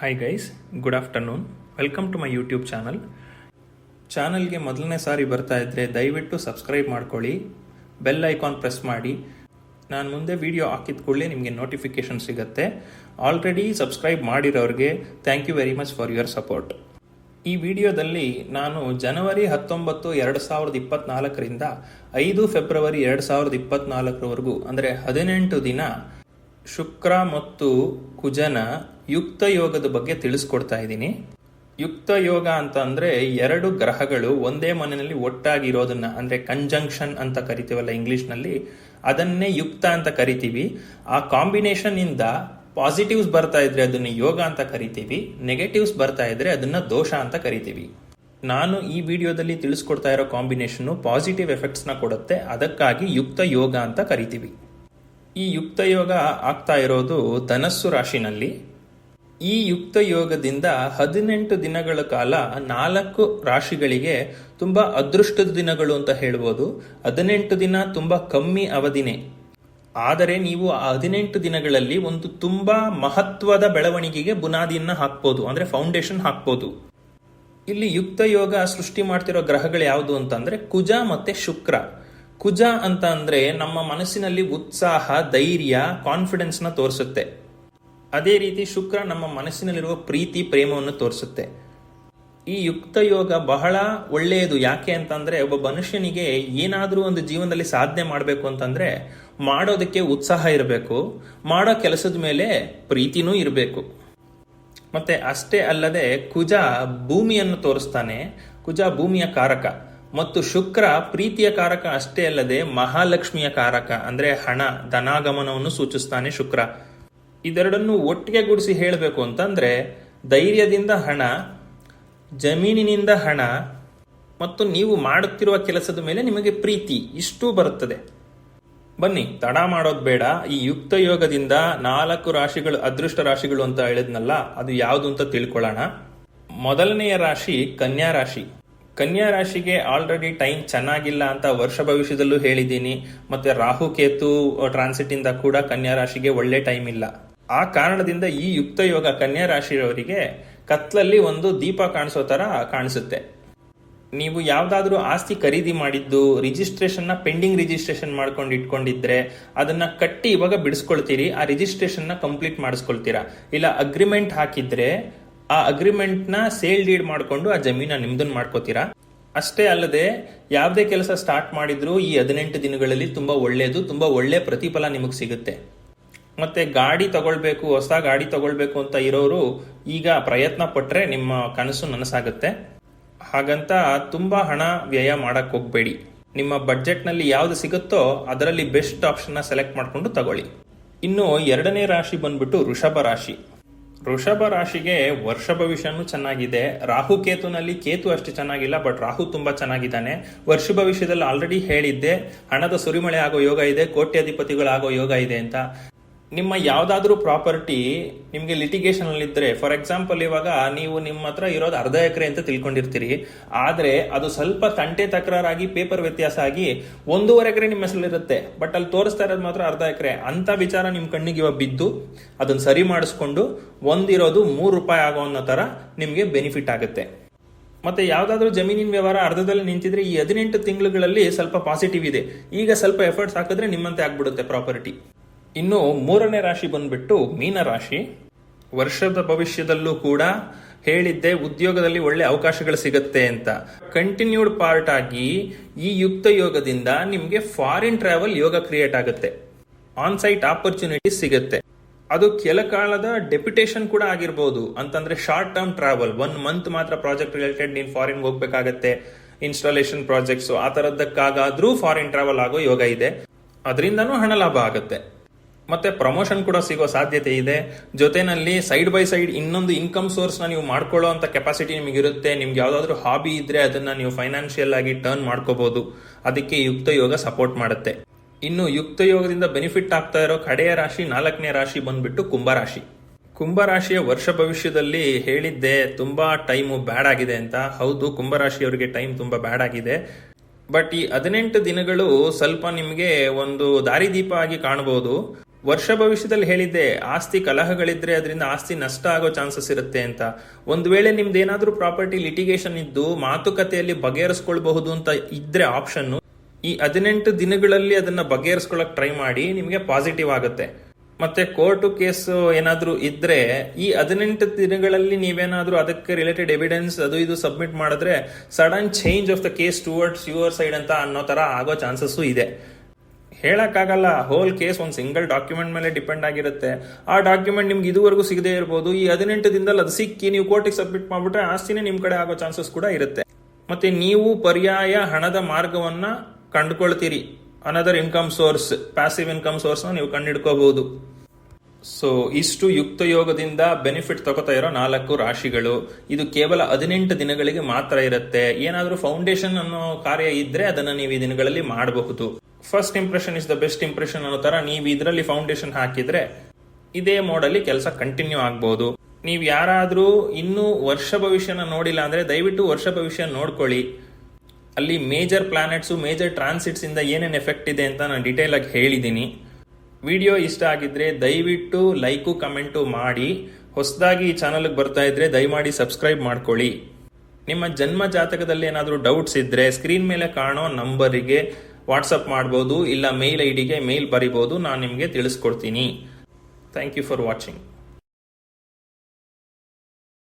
Hi guys good afternoon welcome to my YouTube channel ಚಾನಲ್ಗೆ ಮೊದಲನೇ ಸಾರಿ ಬರ್ತಾ ಇದ್ದರೆ ದಯವಿಟ್ಟು ಸಬ್ಸ್ಕ್ರೈಬ್ ಮಾಡ್ಕೊಳ್ಳಿ ಬೆಲ್ ಐಕಾನ್ ಪ್ರೆಸ್ ಮಾಡಿ. ನಾನು ಮುಂದೆ ವಿಡಿಯೋ ಹಾಕಿದ ಕೂಡಲೇ ನಿಮಗೆ ನೋಟಿಫಿಕೇಶನ್ ಸಿಗುತ್ತೆ. Already subscribe ಮಾಡಿರೋರಿಗೆ thank you very much for your support ಈ ವಿಡಿಯೋದಲ್ಲಿ ನಾನು ಜನವರಿ ಹತ್ತೊಂಬತ್ತು, ಎರಡು ಸಾವಿರದ ಇಪ್ಪತ್ನಾಲ್ಕರಿಂದ ಐದು ಫೆಬ್ರವರಿ ಎರಡು ಸಾವಿರದ ಇಪ್ಪತ್ನಾಲ್ಕರವರೆಗೂ, ಅಂದರೆ ಹದಿನೆಂಟು ದಿನ ಶುಕ್ರ ಮತ್ತು ಕುಜನ ಯುಕ್ತ ಯೋಗದ ಬಗ್ಗೆ ತಿಳಿಸ್ಕೊಡ್ತಾ ಇದ್ದೀನಿ. ಯುಕ್ತ ಯೋಗ ಅಂತ ಅಂದ್ರೆ ಎರಡು ಗ್ರಹಗಳು ಒಂದೇ ಮನೆಯಲ್ಲಿ ಒಟ್ಟಾಗಿರೋದನ್ನ ಅಂದ್ರೆ ಕಂಜಂಕ್ಷನ್ ಅಂತ ಕರಿತೀವಲ್ಲ ಇಂಗ್ಲಿಷ್ನಲ್ಲಿ, ಅದನ್ನೇ ಯುಕ್ತ ಅಂತ ಕರಿತೀವಿ. ಆ ಕಾಂಬಿನೇಷನ್ ಇಂದ ಪಾಸಿಟಿವ್ಸ್ ಬರ್ತಾ ಇದ್ರೆ ಅದನ್ನ ಯೋಗ ಅಂತ ಕರಿತೀವಿ. ನೆಗೆಟಿವ್ಸ್ ಬರ್ತಾ ಇದ್ರೆ ಅದನ್ನ ದೋಷ ಅಂತ ಕರಿತೀವಿ. ನಾನು ಈ ವಿಡಿಯೋದಲ್ಲಿ ತಿಳಿಸ್ಕೊಡ್ತಾ ಇರೋ ಕಾಂಬಿನೇಷನ್ ಪಾಸಿಟಿವ್ ಎಫೆಕ್ಟ್ಸ್ನ ಕೊಡುತ್ತೆ. ಅದಕ್ಕಾಗಿ ಯುಕ್ತ ಯೋಗ ಅಂತ ಕರಿತೀವಿ. ಈ ಯುಕ್ತ ಯೋಗ ಆಗ್ತಾ ಇರೋದು ಧನಸ್ಸು ರಾಶಿನಲ್ಲಿ. ಈ ಯುಕ್ತ ಯೋಗದಿಂದ ಹದಿನೆಂಟು ದಿನಗಳ ಕಾಲ ನಾಲ್ಕು ರಾಶಿಗಳಿಗೆ ತುಂಬಾ ಅದೃಷ್ಟದ ದಿನಗಳು ಅಂತ ಹೇಳ್ಬೋದು. ಹದಿನೆಂಟು ದಿನ ತುಂಬಾ ಕಮ್ಮಿ ಅವಧಿನೇ. ಆದರೆ ನೀವು ಆ ಹದಿನೆಂಟು ದಿನಗಳಲ್ಲಿ ಒಂದು ತುಂಬಾ ಮಹತ್ವದ ಬೆಳವಣಿಗೆಗೆ ಬುನಾದಿಯನ್ನು ಹಾಕ್ಬೋದು. ಅಂದ್ರೆ ಫೌಂಡೇಶನ್ ಹಾಕ್ಬೋದು. ಇಲ್ಲಿ ಯುಕ್ತ ಯೋಗ ಸೃಷ್ಟಿ ಮಾಡ್ತಿರೋ ಗ್ರಹಗಳು ಯಾವುದು ಅಂತಂದ್ರೆ ಕುಜ ಮತ್ತೆ ಶುಕ್ರ. ಕುಜ ಅಂತ ಅಂದ್ರೆ ನಮ್ಮ ಮನಸ್ಸಿನಲ್ಲಿ ಉತ್ಸಾಹ, ಧೈರ್ಯ ಕಾನ್ಫಿಡೆನ್ಸ್ನ ತೋರಿಸುತ್ತೆ. ಅದೇ ರೀತಿ ಶುಕ್ರ ನಮ್ಮ ಮನಸ್ಸಿನಲ್ಲಿರುವ ಪ್ರೀತಿ, ಪ್ರೇಮವನ್ನು ತೋರಿಸುತ್ತೆ. ಈ ಯುಕ್ತ ಯೋಗ ಬಹಳ ಒಳ್ಳೆಯದು. ಯಾಕೆ ಅಂತಂದ್ರೆ ಒಬ್ಬ ಮನುಷ್ಯನಿಗೆ ಏನಾದರೂ ಒಂದು ಜೀವನದಲ್ಲಿ ಸಾಧನೆ ಮಾಡಬೇಕು ಅಂತಂದ್ರೆ ಮಾಡೋದಕ್ಕೆ ಉತ್ಸಾಹ ಇರಬೇಕು. ಮಾಡೋ ಕೆಲಸದ ಮೇಲೆ ಪ್ರೀತಿನೂ ಇರಬೇಕು. ಮತ್ತೆ ಅಷ್ಟೇ ಅಲ್ಲದೆ ಕುಜ ಭೂಮಿಯನ್ನು ತೋರಿಸ್ತಾನೆ. ಕುಜ ಭೂಮಿಯ ಕಾರಕ. ಮತ್ತು ಶುಕ್ರ ಪ್ರೀತಿಯ ಕಾರಕ ಅಷ್ಟೇ ಅಲ್ಲದೆ ಮಹಾಲಕ್ಷ್ಮಿಯ ಕಾರಕ, ಅಂದ್ರೆ ಹಣ, ಧನಾಗಮನವನ್ನು ಸೂಚಿಸ್ತಾನೆ ಶುಕ್ರ. ಇದೆರಡನ್ನು ಒಟ್ಟಿಗೆ ಗುಡಿಸಿ ಹೇಳಬೇಕು ಅಂತಂದ್ರೆ, ಧೈರ್ಯದಿಂದ ಹಣ, ಜಮೀನಿನಿಂದ ಹಣ, ಮತ್ತು ನೀವು ಮಾಡುತ್ತಿರುವ ಕೆಲಸದ ಮೇಲೆ ನಿಮಗೆ ಪ್ರೀತಿ, ಇಷ್ಟು ಬರುತ್ತದೆ. ಬನ್ನಿ, ತಡ ಮಾಡೋದು ಬೇಡ. ಈ ಯುಕ್ತ ಯೋಗದಿಂದ ನಾಲ್ಕು ರಾಶಿಗಳು ಅದೃಷ್ಟ ರಾಶಿಗಳು ಅಂತ ಹೇಳಿದ್ನಲ್ಲ, ಅದು ಯಾವುದು ಅಂತ ತಿಳ್ಕೊಳ್ಳೋಣ. ಮೊದಲನೆಯ ರಾಶಿ ಕನ್ಯಾ ರಾಶಿ. ಕನ್ಯಾ ರಾಶಿಗೆ ಆಲ್ರೆಡಿ ಟೈಮ್ ಚೆನ್ನಾಗಿಲ್ಲ ಅಂತ ವರ್ಷ ಭವಿಷ್ಯದಲ್ಲೂ ಹೇಳಿದ್ದೀನಿ. ಮತ್ತೆ ರಾಹು ಕೇತು ಟ್ರಾನ್ಸಿಟ್ ಇಂದ ಕೂಡ ಕನ್ಯಾ ರಾಶಿಗೆ ಒಳ್ಳೆ ಟೈಮ್ ಇಲ್ಲ. ಆ ಕಾರಣದಿಂದ ಈ ಯುಕ್ತ ಯೋಗ ಕನ್ಯಾ ರಾಶಿಯವರಿಗೆ ಕತ್ಲಲ್ಲಿ ಒಂದು ದೀಪ ಕಾಣಿಸೋ ತರ ಕಾಣಿಸುತ್ತೆ. ನೀವು ಯಾವ್ದಾದ್ರೂ ಆಸ್ತಿ ಖರೀದಿ ಮಾಡಿದ್ದು ರಿಜಿಸ್ಟ್ರೇಷನ್ನ ಪೆಂಡಿಂಗ್ ರಿಜಿಸ್ಟ್ರೇಷನ್ ಮಾಡ್ಕೊಂಡು ಇಟ್ಕೊಂಡಿದ್ರೆ, ಅದನ್ನ ಕಟ್ಟಿ ಇವಾಗ ಬಿಡಿಸ್ಕೊಳ್ತೀರಿ, ಆ ರಿಜಿಸ್ಟ್ರೇಷನ್ನ ಕಂಪ್ಲೀಟ್ ಮಾಡಿಸ್ಕೊಳ್ತೀರಾ? ಇಲ್ಲ ಅಗ್ರಿಮೆಂಟ್ ಹಾಕಿದ್ರೆ ಆ ಅಗ್ರಿಮೆಂಟ್ನ ಸೇಲ್ ಡೀಡ್ ಮಾಡಿಕೊಂಡು ಆ ಜಮೀನ ನಿಮ್ದನ್ ಮಾಡ್ಕೋತೀರಾ? ಅಷ್ಟೇ ಅಲ್ಲದೆ ಯಾವುದೇ ಕೆಲಸ ಸ್ಟಾರ್ಟ್ ಮಾಡಿದ್ರು ಈ ಹದಿನೆಂಟು ದಿನಗಳಲ್ಲಿ ತುಂಬಾ ಒಳ್ಳೆಯದು ತುಂಬಾ ಒಳ್ಳೆ ಪ್ರತಿಫಲ ನಿಮಗೆ ಸಿಗುತ್ತೆ. ಮತ್ತೆ ಗಾಡಿ ತಗೊಳ್ಬೇಕು, ಹೊಸ ಗಾಡಿ ತಗೊಳ್ಬೇಕು ಅಂತ ಇರೋರು ಈಗ ಪ್ರಯತ್ನ ಪಟ್ಟರೆ ನಿಮ್ಮ ಕನಸು ನನಸಾಗುತ್ತೆ. ಹಾಗಂತ ತುಂಬಾ ಹಣ ವ್ಯಯ ಮಾಡಕ್ ಹೋಗ್ಬೇಡಿ. ನಿಮ್ಮ ಬಡ್ಜೆಟ್ನಲ್ಲಿ ಯಾವ್ದು ಸಿಗುತ್ತೋ ಅದರಲ್ಲಿ ಬೆಸ್ಟ್ ಆಪ್ಷನ್ನ ಸೆಲೆಕ್ಟ್ ಮಾಡ್ಕೊಂಡು ತಗೊಳ್ಳಿ. ಇನ್ನು ಎರಡನೇ ರಾಶಿ ಬಂದ್ಬಿಟ್ಟು ವೃಷಭ ರಾಶಿ. ವೃಷಭ ರಾಶಿಗೆ ವರ್ಷ ಭವಿಷ್ಯನೂ ಚೆನ್ನಾಗಿದೆ. ರಾಹು ಕೇತುನಲ್ಲಿ ಕೇತು ಅಷ್ಟು ಚೆನ್ನಾಗಿಲ್ಲ, ಬಟ್ ರಾಹು ತುಂಬಾ ಚೆನ್ನಾಗಿದ್ದಾನೆ. ವರ್ಷ ಭವಿಷ್ಯದಲ್ಲಿ ಆಲ್ರೆಡಿ ಹೇಳಿದ್ದೆ, ಹಣದ ಸುರಿಮಳೆ ಆಗೋ ಯೋಗ ಇದೆ, ಕೋಟ್ಯಾಧಿಪತಿಗಳಾಗೋ ಯೋಗ ಇದೆ ಅಂತ. ನಿಮ್ಮ ಯಾವ್ದಾದ್ರೂ ಪ್ರಾಪರ್ಟಿ ನಿಮ್ಗೆ ಲಿಟಿಗೇಷನ್ ಅಲ್ಲಿ ಇದ್ರೆ ಫಾರ್ ಎಕ್ಸಾಂಪಲ್ ಇವಾಗ ನೀವು ನಿಮ್ಮ ಹತ್ರ ಇರೋದು ಅರ್ಧ ಎಕರೆ ಅಂತ ತಿಳ್ಕೊಂಡಿರ್ತೀರಿ. ಆದ್ರೆ ಅದು ಸ್ವಲ್ಪ ತಂಟೆ ತಕರಾರಾಗಿ ಪೇಪರ್ ವ್ಯತ್ಯಾಸ ಆಗಿ ಒಂದೂವರೆ ಎಕರೆ ನಿಮ್ಮ ಹೆಸರಲ್ಲಿರುತ್ತೆ ಬಟ್ ಅಲ್ಲಿ ತೋರಿಸ್ತಾ ಇರೋದು ಮಾತ್ರ ಅರ್ಧ ಎಕರೆ. ಅಂತ ವಿಚಾರ ನಿಮ್ ಕಣ್ಣಿಗೆ ಇವಾಗ ಬಿದ್ದು ಅದನ್ನ ಸರಿ ಮಾಡಿಸ್ಕೊಂಡು ಒಂದಿರೋದು ಮೂರು ರೂಪಾಯಿ ಆಗೋ ಅನ್ನೋ ತರ ನಿಮ್ಗೆ ಬೆನಿಫಿಟ್ ಆಗುತ್ತೆ. ಮತ್ತೆ ಯಾವ್ದಾದ್ರು ಜಮೀನಿನ ವ್ಯವಹಾರ ಅರ್ಧದಲ್ಲಿ ನಿಂತಿದ್ರೆ ಈ ಹದಿನೆಂಟು ತಿಂಗಳುಗಳಲ್ಲಿ ಸ್ವಲ್ಪ ಪಾಸಿಟಿವ್ ಇದೆ. ಈಗ ಸ್ವಲ್ಪ ಎಫರ್ಟ್ಸ್ ಹಾಕಿದ್ರೆ ನಿಮ್ಮಂತೆ ಆಗ್ಬಿಡುತ್ತೆ ಪ್ರಾಪರ್ಟಿ ಇನ್ನು ಮೂರನೇ ರಾಶಿ ಬಂದ್ಬಿಟ್ಟು ಮೀನ ರಾಶಿ ವರ್ಷದ ಭವಿಷ್ಯದಲ್ಲೂ ಕೂಡ ಹೇಳಿದ್ದೆ ಉದ್ಯೋಗದಲ್ಲಿ ಒಳ್ಳೆ ಅವಕಾಶಗಳು ಸಿಗುತ್ತೆ ಅಂತ. ಕಂಟಿನ್ಯೂಡ್ ಪಾರ್ಟ್ ಆಗಿ ಈ ಯುಕ್ತ ಯೋಗದಿಂದ ನಿಮಗೆ ಫಾರಿನ್ ಟ್ರಾವೆಲ್ ಯೋಗ ಕ್ರಿಯೇಟ್ ಆಗುತ್ತೆ. ಆನ್ ಸೈಟ್ ಆಪರ್ಚುನಿಟಿ ಸಿಗುತ್ತೆ. ಅದು ಕೆಲ ಕಾಲದ ಡೆಪ್ಯುಟೇಷನ್ ಕೂಡ ಆಗಿರ್ಬೋದು. ಅಂತಂದ್ರೆ short term travel one month ಮಾತ್ರ ಪ್ರಾಜೆಕ್ಟ್ ರಿಲೇಟೆಡ್ ನೀನ್ ಫಾರಿನ್ ಹೋಗ್ಬೇಕಾಗತ್ತೆ. ಇನ್ಸ್ಟಾಲೇಷನ್ ಪ್ರಾಜೆಕ್ಟ್ಸ್ ಆ ತರದಕ್ಕಾಗಾದ್ರೂ ಫಾರಿನ್ ಟ್ರಾವೆಲ್ ಆಗೋ ಯೋಗ ಇದೆ. ಅದರಿಂದನೂ ಹಣ ಲಾಭ ಆಗುತ್ತೆ. ಮತ್ತೆ ಪ್ರಮೋಷನ್ ಕೂಡ ಸಿಗೋ ಸಾಧ್ಯತೆ ಇದೆ. ಜೊತೆನಲ್ಲಿ ಸೈಡ್ ಬೈ ಸೈಡ್ ಇನ್ನೊಂದು ಇನ್ಕಮ್ ಸೋರ್ಸ್ನ ನೀವು ಮಾಡ್ಕೊಳ್ಳೋ ಅಂತ ಕೆಪಾಸಿಟಿ ನಿಮಗೆ ಇರುತ್ತೆ ನಿಮ್ಗೆ ಯಾವ್ದಾದ್ರು ಹಾಬಿ ಇದ್ರೆ ಅದನ್ನ ನೀವು ಫೈನಾನ್ಷಿಯಲ್ ಆಗಿ ಟರ್ನ್ ಮಾಡ್ಕೋಬಹುದು ಅದಕ್ಕೆ ಯುಕ್ತ ಯೋಗ ಸಪೋರ್ಟ್ ಮಾಡುತ್ತೆ. ಇನ್ನು ಯುಕ್ತ ಯೋಗದಿಂದ ಬೆನಿಫಿಟ್ ಆಗ್ತಾ ಇರೋ ಕಡೆಯ ರಾಶಿ ನಾಲ್ಕನೇ ರಾಶಿ ಬಂದ್ಬಿಟ್ಟು ಕುಂಭರಾಶಿ ಕುಂಭರಾಶಿಯ ವರ್ಷ ಭವಿಷ್ಯದಲ್ಲಿ ಹೇಳಿದ್ದೆ, ತುಂಬಾ ಟೈಮು ಬ್ಯಾಡ್ ಆಗಿದೆ ಅಂತ. ಹೌದು ಕುಂಭರಾಶಿಯವರಿಗೆ ಟೈಮ್ ತುಂಬಾ ಬ್ಯಾಡ್ ಆಗಿದೆ. ಬಟ್ ಈ ಹದಿನೆಂಟು ದಿನಗಳು ಸ್ವಲ್ಪ ನಿಮಗೆ ಒಂದು ದಾರಿದೀಪ ಆಗಿ ಕಾಣಬಹುದು. ವರ್ಷ ಭವಿಷ್ಯದಲ್ಲಿ ಹೇಳಿದ್ದೆ, ಆಸ್ತಿ ಕಲಹಗಳಿದ್ರೆ ಅದರಿಂದ ಆಸ್ತಿ ನಷ್ಟ ಆಗೋ ಚಾನ್ಸಸ್ ಇರುತ್ತೆ ಅಂತ. ಒಂದು ವೇಳೆ ನಿಮ್ದು ಏನಾದ್ರೂ ಪ್ರಾಪರ್ಟಿ ಲಿಟಿಗೇಷನ್ ಇದ್ದು ಮಾತುಕತೆಯಲ್ಲಿ ಬಗೆಹರಿಸ್ಕೊಳ್ಬಹುದು ಅಂತ ಇದ್ರೆ ಆಪ್ಷನ್ ಈ ಹದಿನೆಂಟು ದಿನಗಳಲ್ಲಿ ಅದನ್ನ ಬಗೆಹರಿಸ್ಕೊಳಕ್ ಟ್ರೈ ಮಾಡಿ ನಿಮಗೆ ಪಾಸಿಟಿವ್ ಆಗುತ್ತೆ. ಮತ್ತೆ ಕೋರ್ಟು ಕೇಸ್ ಏನಾದರೂ ಇದ್ರೆ ಈ ಹದಿನೆಂಟು ದಿನಗಳಲ್ಲಿ ನೀವೇನಾದ್ರೂ ಅದಕ್ಕೆ ರಿಲೇಟೆಡ್ ಎವಿಡೆನ್ಸ್ ಅದು ಇದು ಸಬ್ಮಿಟ್ ಮಾಡಿದ್ರೆ sudden change of the case towards your side ಅಂತ ಅನ್ನೋ ತರ ಆಗೋ ಚಾನ್ಸಸ್ಸು ಇದೆ. ಹೇಳಕ್ಕಾಗಲ್ಲ. ಹೋಲ್ ಕೇಸ್ ಒಂದು ಸಿಂಗಲ್ ಡಾಕ್ಯುಮೆಂಟ್ ಮೇಲೆ ಡಿಪೆಂಡ್ ಆಗಿರುತ್ತೆ. ಆ ಡಾಕ್ಯುಮೆಂಟ್ ನಿಮ್ಗೆ ಇದುವರೆಗೂ ಸಿಗದೇ ಇರಬಹುದು ಈ ಹದಿನೆಂಟು ದಿನದಲ್ಲಿ ಅದು ಸಿಕ್ಕಿ ನೀವು ಕೋರ್ಟಿಗೆ ಸಬ್ಮಿಟ್ ಮಾಡ್ಬಿಟ್ರೆ ಆಸ್ತಿನೇ ನಿಮ್ಮ ಕಡೆ ಆಗೋ ಚಾನ್ಸಸ್ ಕೂಡ ಇರುತ್ತೆ. ಮತ್ತೆ ನೀವು ಪರ್ಯಾಯ ಹಣದ ಮಾರ್ಗವನ್ನ ಕಂಡುಕೊಳ್ತೀರಿ. Another income source passive income source ನೀವು ಕಂಡಿಡ್ಕೋಬಹುದು ಸೊ ಇಷ್ಟು ಯುಕ್ತ ಯೋಗದಿಂದ ಬೆನಿಫಿಟ್ ತಗೋತಾ ಇರೋ ನಾಲ್ಕು ರಾಶಿಗಳು. ಇದು ಕೇವಲ ಹದಿನೆಂಟು ದಿನಗಳಿಗೆ ಮಾತ್ರ ಇರುತ್ತೆ. ಏನಾದರೂ ಫೌಂಡೇಶನ್ ಅನ್ನೋ ಕಾರ್ಯ ಇದ್ರೆ ಅದನ್ನು ನೀವು ಈ ದಿನಗಳಲ್ಲಿ ಮಾಡಬಹುದು. First impression is the best impression ಅನ್ನೋ ತರ ನೀವು ಇದರಲ್ಲಿ ಫೌಂಡೇಶನ್ ಹಾಕಿದ್ರೆ ಇದೇ ಮೋಡಲ್ಲಿ ಕೆಲಸ ಕಂಟಿನ್ಯೂ ಆಗ್ಬೋದು. ನೀವು ಯಾರಾದರೂ ಇನ್ನೂ ವರ್ಷ ಭವಿಷ್ಯನ ನೋಡಿಲ್ಲ ಅಂದ್ರೆ ದಯವಿಟ್ಟು ವರ್ಷ ಭವಿಷ್ಯ ನೋಡ್ಕೊಳ್ಳಿ. ಅಲ್ಲಿ ಮೇಜರ್ ಪ್ಲಾನೆಟ್ಸು ಮೇಜರ್ ಟ್ರಾನ್ಸಿಟ್ಸ್ ಇಂದ ಏನೇನು ಎಫೆಕ್ಟ್ ಇದೆ ಅಂತ ನಾನು ಡೀಟೇಲ್ ಆಗಿ ಹೇಳಿದ್ದೀನಿ ವಿಡಿಯೋ ಇಷ್ಟ ಆಗಿದ್ರೆ ದಯವಿಟ್ಟು ಲೈಕು ಕಮೆಂಟು ಮಾಡಿ. ಹೊಸದಾಗಿ ಈ ಚಾನಲ್ಗೆ ಬರ್ತಾ ಇದ್ರೆ ದಯಮಾಡಿ ಸಬ್ಸ್ಕ್ರೈಬ್ ಮಾಡ್ಕೊಳ್ಳಿ. ನಿಮ್ಮ ಜನ್ಮ ಜಾತಕದಲ್ಲಿ ಏನಾದರೂ ಡೌಟ್ಸ್ ಇದ್ರೆ ಸ್ಕ್ರೀನ್ ಮೇಲೆ ಕಾಣೋ ನಂಬರಿಗೆ ವಾಟ್ಸಪ್ ಮಾಡ್ಬೋದು ಇಲ್ಲ ಮೇಲ್ ಐ ಡಿಗೆ ಮೇಲ್ ಬರಿಬೋದು, ನಾನು ನಿಮಗೆ ತಿಳಿಸ್ಕೊಡ್ತೀನಿ. Thank you for watching